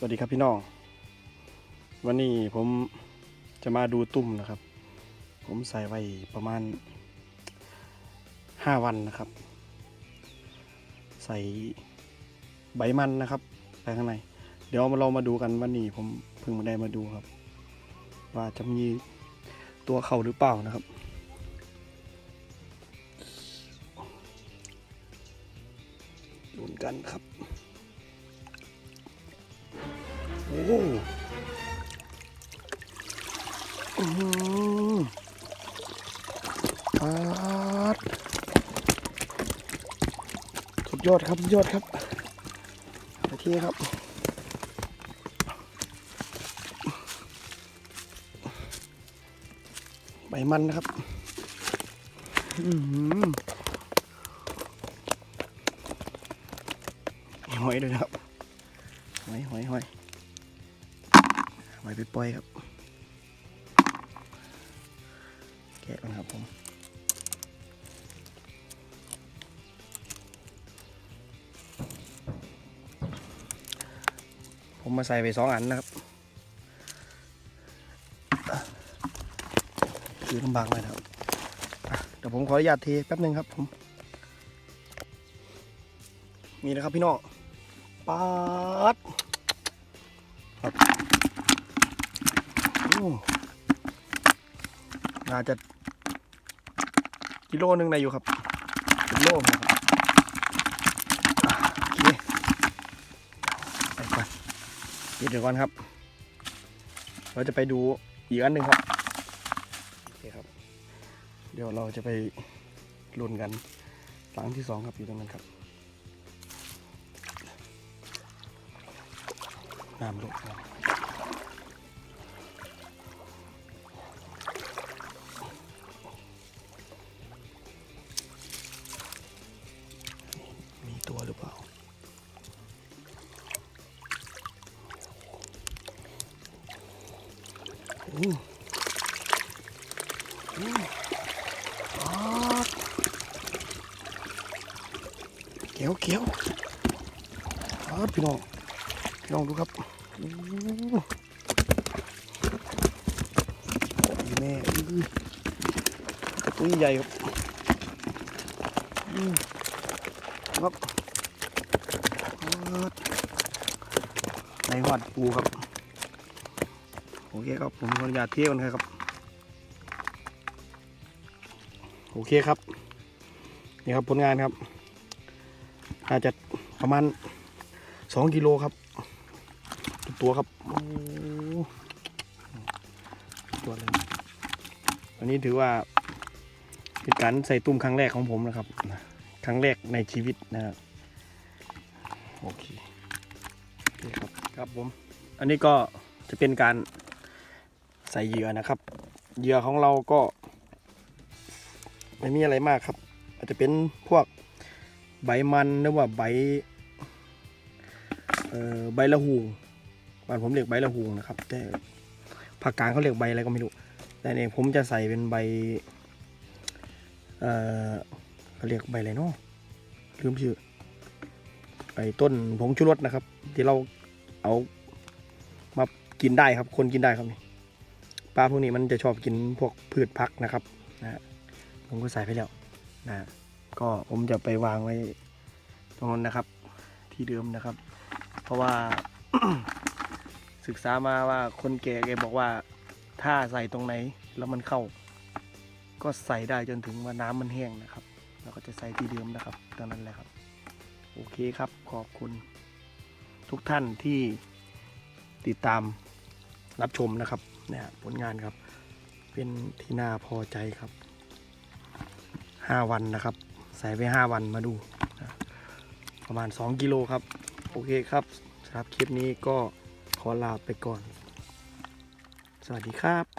สวัสดีครับพี่น้อง วันนี้ผมจะมาดูตุ่มนะครับ ผมใส่ไว้ประมาณห้าวันนะครับ ใส่ใบมันนะครับไปข้างใน เดี๋ยวเรามาดูกันวันนี้ผมเพิ่งมาได้มาดูครับ ว่าจะมีตัวเข่าหรือเปล่านะครับดูกันครับ อือปาดสุดยอดครับยอดครับโอเคครับใบมันนะครับ อื้อหือมีหอยด้วยครับหอยหอยหอย อยไปปล่อยครับ แกะกันครับผมผมมาใส่ไปสองอันนะครับคือลำบากหน่อยนะครับอะเดี๋ยวผมขออนุญาตเทแป๊บหนึ่งครับผมมีนะครับพี่น้องปาดครับ น่าจะกิโลนึงได้อยู่ครับกิโลนะครับอะโอเคไปก่อนเดี๋ยวก่อนครับ เราจะไปดูอีกอันหนึ่งครับโอเคครับ เดี๋ยวเราจะไปลุ้นกันหลังที่สองครับอยู่ตรงนั้นครับน้ำลดครับ เกี้ยวเกี้ยวอ๊าดพี่น้องลองดูครับแม่ตัวใหญ่ครับครับในหอดปูครับ เคครับผมขออนุญาตเที่ยวกันครับ โอเคครับ นี่ครับผลงานครับ อาจจะประมาณสองกิโลครับ ตัวครับตัวเลยอันนี้ถือว่าเป็นการใส่ตุ้มครั้งแรกของผมนะครับ ครั้งแรกในชีวิตนะครับโอเคโอเคครับครับผม อันนี้ก็จะเป็นการ ใส่เหยื่อนะครับ เหยื่อของเราก็ ไม่มีอะไรมากครับ อาจจะเป็นพวกใบมันหรือว่าใบใบละหูบ้านผมเรียกใบละหูนะครับ แต่ภาคกลางเขาเรียกใบอะไรก็ไม่รู้ แต่เนี่ยผมจะใส่เป็นใบเออเขาเรียกใบอะไรเนาะลืมชื่อใบต้นผงชูรสนะครับ ที่เราเอามากินได้ครับ คนกินได้ครับนี่ ปลาพวกนี้มันจะชอบกินพวกพืชผักนะครับนะผมก็ใส่ไปแล้วนะก็ผมจะไปวางไว้ตรงนั้นนะครับ ที่เดิมนะครับ เพราะว่าศึกษามาว่าคนแก่แกบอกว่าถ้าใส่ตรงไหนแล้วมันเข้า ก็ใส่ได้จนถึงว่าน้ำมันแห้งนะครับแล้วก็จะใส่ที่เดิมนะครับตรงนั้นแหละครับ โอเคครับขอบคุณ ทุกท่านที่ติดตามรับชมนะครับ เนี่ยผลงานครับ เป็นที่น่าพอใจครับห้าวันนะครับ ใส่ไปห้าวันมาดูนะประมาณ 2 กิโลครับ โอเคครับสำหรับคลิปนี้ก็ขอลาไปก่อน สวัสดีครับ